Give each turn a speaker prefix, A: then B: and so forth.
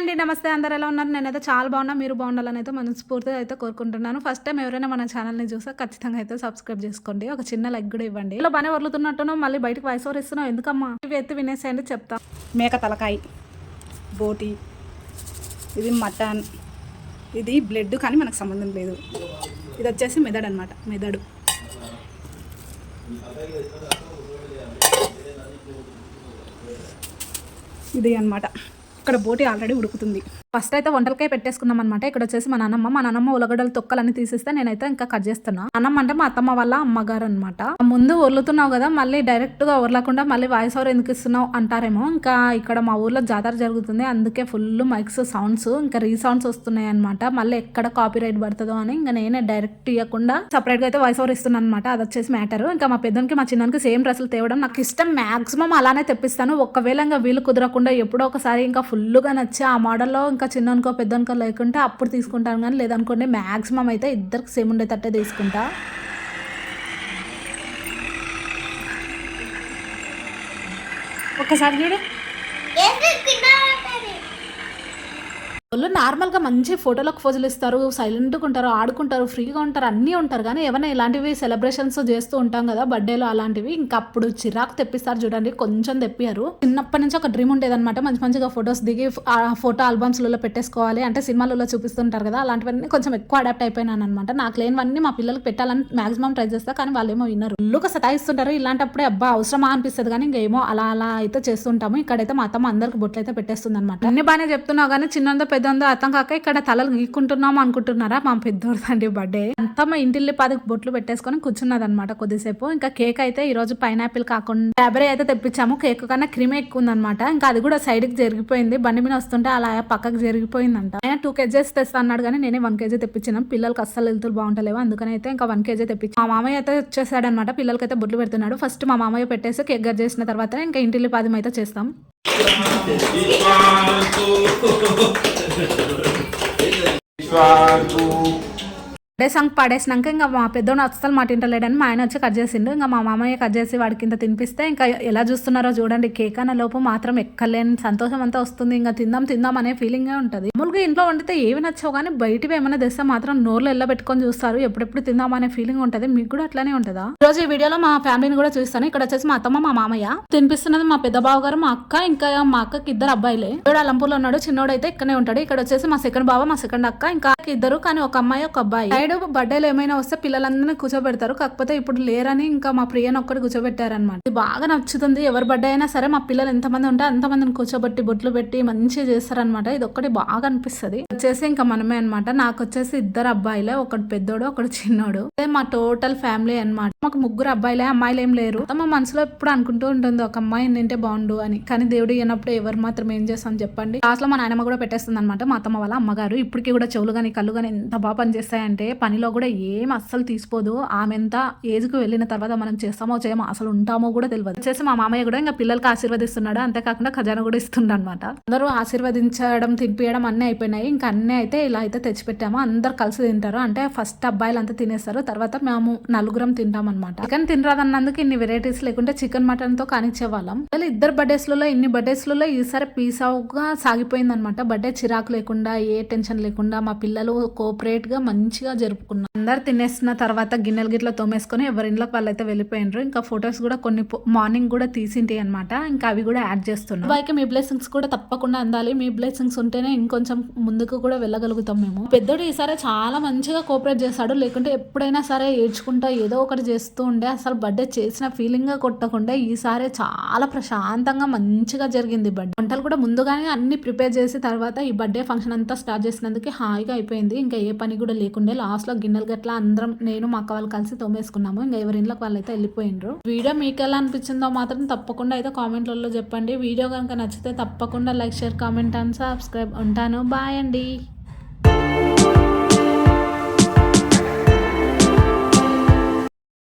A: అండి నమస్తే. అందరు ఎలా ఉన్నారు? నేనైతే చాలా బాగున్నా. మీరు బాగుండాలని అయితే మనస్ఫూర్తిగా అయితే కోరుకుంటున్నాను. ఫస్ట్ టైం ఎవరైనా మన ఛానల్ని చూస్తే ఖచ్చితంగా అయితే సబ్స్క్రైబ్ చేసుకోండి. ఒక చిన్న లైక్ కూడా ఇవ్వండి. ఇలా బాగానే వదులుతున్నట్టును మళ్ళీ బయటకు వాయిస్ ఓవర్ ఇస్తున్నావు. ఎందుకమ్మా? ఇవి ఎత్తి వినేసేయండి చెప్తా.
B: మేక తలకాయ బోటి ఇది మటన్ ఇది బ్లడ్ కానీ మనకు సంబంధం లేదు. ఇది వచ్చేసి మెదడు అనమాట మెదడు. ఇది అన్నమాట. అక్కడ బోటి ఆల్రెడీ ఉడుకుతుంది.
A: ఫస్ట్ అయితే వంటలకే పెట్టేసుకున్నాం అనమాట ఇక్కడ వచ్చేసి మా నాన్నమ్మ మా నాన్నమ్మ ఉలగడలు తొక్కలన్నీ తీసిస్తే నేనైతే ఇంకా కట్ చేస్తున్నా. అన్నమ్మ అంటే మా అత్తమ్మ వాళ్ళ అమ్మగారు అనమాట ముందు ఉర్లుతున్నావు కదా మళ్ళీ డైరెక్ట్గా ఉర్లకుండా మళ్ళీ వాయిస్ ఓవర్ ఎందుకు ఇస్తున్నావు అంటారేమో. ఇంకా ఇక్కడ మా ఊర్లో జాతర జరుగుతుంది అందుకే ఫుల్ మైక్స్ సౌండ్స్ ఇంకా రీసౌండ్స్ వస్తున్నాయి అనమాట మళ్ళీ ఎక్కడ కాపీ రైట్ పడుతుందో అని ఇంకా నేనే డైరెక్ట్ ఇవ్వకుండా సపరేట్గా అయితే వాయిస్ ఓవర్ ఇస్తున్నాను అనమాట అది వచ్చేసి మ్యాటర్. ఇంకా మా పెద్దనికి మా చిన్నానికి సేమ్ డ్రెస్సులు తేవడం నాకు ఇష్టం. మాక్సిమం అలానే తెప్పిస్తాను. ఒకవేళ ఇంకా వీలు కుదరకుండా ఎప్పుడో ఒకసారి ఇంకా ఫుల్గా నచ్చి ఆ మోడల్లో ఇంకా చిన్ననుకో పెద్దనుకో లేకుంటే అప్పుడు తీసుకుంటాను కానీ లేదనుకోండి మ్యాక్సిమం అయితే ఇద్దరికి సేమ్ ఉండేటట్టే తీసుకుంటా.
B: ఒక్కసారి చూడు.
A: వాళ్ళు నార్మల్గా మంచి ఫోటోలకు ఫోజులు ఇస్తారు సైలెంట్గా ఉంటారు ఆడుకుంటారు ఫ్రీగా ఉంటారు అన్నీ ఉంటారు. కానీ ఏమైనా ఇలాంటివి సెలబ్రేషన్స్ చేస్తూ ఉంటాం కదా బర్త్డేలో అలాంటివి. ఇంకా అప్పుడు చిరాకు తెప్పిస్తారు చూడండి కొంచెం తెప్పారు. చిన్నప్పటి నుంచి ఒక డ్రీమ్ ఉండేదన్నమాట మంచి మంచిగా ఫొటోస్ దిగి ఆ ఫోటో ఆల్బమ్స్లలో పెట్టేసుకోవాలి. అంటే సినిమాలలో చూపిస్తుంటారు కదా అలాంటివన్నీ కొంచెం ఎక్కువ అడాప్ట్ అయిపోయినాను అనమాట నాకు లేనివన్నీ మా పిల్లలకు పెట్టాలని మాక్సిమం ట్రై చేస్తా కానీ వాళ్ళు ఏమో విన్నారు ఫుల్గా సతాయిస్తుంటారు ఇలాంటప్పుడే అబ్బా అవసరమా అనిపిస్తుంది కానీ ఇంకేమో అలా అలా అయితే చేస్తుంటాము. ఇక్కడైతే మా అత్తమ్మ అందరికి బొట్లు అయితే పెట్టేస్తుంది అనమాట అన్ని బాగానే చెప్తున్నావు కానీ చిన్నంత పెద్దందో అర్థం కాక ఇక్కడ తలలు గీక్కుంటున్నాము అనుకుంటున్నారా? మా పెద్దోడదండి బర్త్డే. అంతా మా ఇంటిల్లి పదికి బొట్లు పెట్టేసుకొని కూర్చున్నది అనమాట కొద్దిసేపు. ఇంకా కేక్ అయితే ఈ రోజు పైనాపిల్ కాకుండా స్ట్రాబెరీ అయితే తెప్పించాము. కేక్ కన్నా క్రీమ్ ఎక్కువ ఉందన్నమాట ఇంకా అది కూడా సైడ్కి జరిగిపోయింది. బండి మీద వస్తుంటే అలా పక్కకు జరిగిపోయిందంట. ఆయన టూ కేజెస్ తెస్తా అన్నాడు కానీ నేనే వన్ కేజీ తెప్పించినాం. పిల్లలకి అస్సలు వెళ్తులు బాగుంటలేవు. అందుకని అయితే ఇంకా వన్ కేజీ తెప్పించి మా మామయ్య అయితే వచ్చేసాడు అనమాట పిల్లలకి అయితే బొట్లు పెడుతున్నాడు. ఫస్ట్ మా మామయ్య పెట్టేసి కేక్ కట్ చేసిన తర్వాత ఇంకా ఇంటిల్లి పాదం అయితే చేస్తాం. Santo, Santo, అడే సంగ్ పడేసినాక ఇంకా మా పెద్దోడు అస్సలు మాట ఇంటలేడని మా ఆయన వచ్చి కట్ చేసిండు. ఇంకా మా మామయ్య కట్ చేసి వాడి కింద తినిపిస్తే ఇంకా ఎలా చూస్తున్నారో చూడండి. కేక్ అనే లోపు మాత్రం ఎక్కలేని సంతోషం అంతా వస్తుంది. ఇంకా తిందాం తిందాం అనే ఫీలింగే ఉంటుంది. మామూలుగా ఇంట్లో వండితే ఏవి నచ్చవు కానీ బయటవి ఏమైనా తెస్తే మాత్రం నోర్లు ఎల్లబెట్టుకొని చూస్తారు. ఎప్పుడెప్పుడు తిందాం అనే ఫీలింగ్ ఉంటుంది. మీకు కూడా అట్లానే ఉంటుందా? ఈ రోజు ఈ వీడియోలో మా ఫ్యామిలీని కూడా చూస్తాను. ఇక్కడ వచ్చేసి మా అత్తమ్మ మా మామయ్య. తినిపిస్తున్నది మా పెద్ద బావ గారు మా అక్క ఇంకా మా అక్కకి ఇద్దరు అబ్బాయిలే. ఇక్కడ అలంపూర్లో ఉన్నాడు చిన్నోడు అయితే ఇక్కడనే ఉంటాడు. ఇక్కడ వచ్చేసి మా సెకండ్ బావ మా సెకండ్ అక్క ఇంకా ఇద్దరు కానీ ఒక అమ్మాయి ఒక అబ్బాయి. సైడ్ బర్త్డేలు ఏమైనా వస్తే పిల్లలందరినీ కూర్చోబెడతారు. కాకపోతే ఇప్పుడు లేరని ఇంకా మా ప్రియను ఒక్కటి కూర్చోబెట్టారనమాట ఇది బాగా నచ్చుతుంది. ఎవరి బర్త్డే అయినా సరే మా పిల్లలు ఎంతమంది ఉంటే అంతమందిని కూర్చోబెట్టి బొట్లు పెట్టి మంచిగా చేస్తారనమాట ఇది ఒక్కటి బాగా అనిపిస్తుంది. వచ్చేసి ఇంకా మనమే అనమాట నాకు వచ్చేసి ఇద్దరు అబ్బాయిలే ఒకటి పెద్దోడు ఒకటి చిన్నోడు. అదే మా టోటల్ ఫ్యామిలీ అన్నమాట. మాకు ముగ్గురు అబ్బాయిలే అమ్మాయిలు ఏం లేరు. మా మనసులో ఎప్పుడు అనుకుంటూ ఉంటుంది ఒక అమ్మాయి నింటే బాగుండు అని. కానీ దేవుడు ఇవ్వనప్పుడు ఎవరు మాత్రం ఏం చేస్తాం చెప్పండి. లాస్ట్లో మా నాయనమ్మ కూడా పెట్టేస్తుంది అనమాట మా అత్తమ్మ వాళ్ళ అమ్మగారు ఇప్పటికీ కూడా చెవులు కానీ కళ్ళు కానీ ఎంత బాగా పనిచేస్తాయంటే పనిలో కూడా ఏం అస్సలు తీసిపోదు ఆమె ఎంత ఏజ్ వెళ్ళిన తర్వాత మనం చేస్తామో చేయమో అసలు ఉంటామో కూడా తెలియదు వచ్చేసి మా మామయ్య కూడా ఇంకా పిల్లలకి ఆశీర్వదిస్తున్నాడు. అంతేకాకుండా ఖజానా కూడా ఇస్తుండ అనమాట అందరూ ఆశీర్వదించడం తినిపించడం అన్నీ అయిపోయినాయి. ఇంకా అన్నీ అయితే ఇలా అయితే తెచ్చిపెట్టాము. అందరు కలిసి తింటారు. అంటే ఫస్ట్ అబ్బాయిలు అంతా తినేస్తారు. తర్వాత మేము నలుగురం తింటాం అనమాట చికెన్ తినరాదన్నందుకు ఇన్ని వెరైటీస్ లేకుంటే చికెన్ మటన్తో కానిచ్చే వాళ్ళం అసలు ఇద్దరు బర్త్డేస్లలో ఇన్ని బర్త్డేస్లలో ఈసారి పీస్ సాగిపోయింది అనమాట బర్త్డే చిరాకు లేకుండా ఏ టెన్షన్ లేకుండా మా పిల్లలు కోఆపరేట్గా మంచిగా జరుపుకున్నాం. అందరు తినేసిన తర్వాత గిన్నెలు గిట్ల తోమేసుకొని ఎవరి ఇంట్లోకి వాళ్ళైతే వెళ్ళిపోయినారు. ఇంకా ఫొటోస్ కూడా కొన్ని మార్నింగ్ కూడా తీసింటి అనమాట ఇంకా అవి కూడా యాడ్ చేస్తున్నాం. అబ్బాయికి మీ బ్లెస్సింగ్స్ కూడా తప్పకుండా అందాలి. మీ బ్లెస్సింగ్స్ ఉంటేనే ఇంకొంచెం ముందుకు కూడా వెళ్ళగలుగుతాం మేము. పెద్దోడు ఈసారి చాలా మంచిగా కోఆపరేట్ చేశాడు. లేకుంటే ఎప్పుడైనా సరే ఏడ్చుకుంటా ఏదో ఒకటి చేస్తూ ఉండే అసలు బర్త్డే చేసిన ఫీలింగ్ కొట్టకుండా ఈసారి చాలా ప్రశాంతంగా మంచిగా జరిగింది బర్త్డే. వంటలు కూడా ముందుగానే అన్ని ప్రిపేర్ చేసి తర్వాత ఈ బర్త్డే ఫంక్షన్ అంతా స్టార్ట్ చేసినందుకు హాయిగా అయిపోయింది. ఇంకా ఏ పని కూడా లేకుండా లాస్ట్లో గిన్నెలు గట్లా అందరం నేను మా అక్క వాళ్ళు కలిసి తోమేసుకున్నాము. ఇంకా ఎవరి ఇంట్లోకి వాళ్ళు అయితే వెళ్ళిపోయినరు వీడియో మీకు ఎలా అనిపించిందో మాత్రం తప్పకుండా అయితే కామెంట్లలో చెప్పండి. వీడియో కనుక నచ్చితే తప్పకుండా like share comment and subscribe ఉంటాను. బాయ్ అండి.